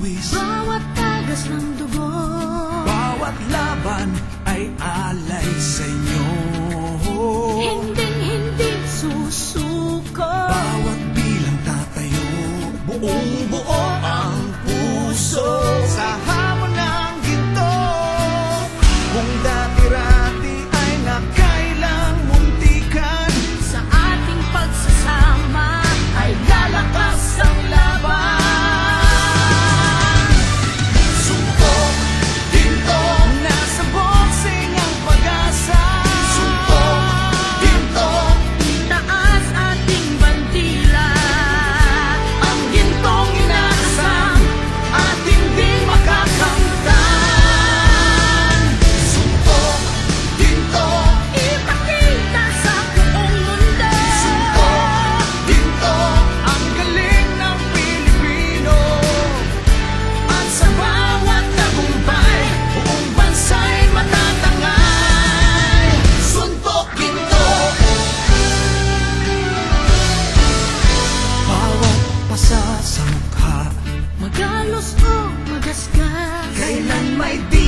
pawis Bawat tagas ng dugo. Bawat laban ay alay sa inyo. Hindi, hindi susuko. Bawat bilang tatayo Buong buo mukha Magalos o magasgas Kailan may di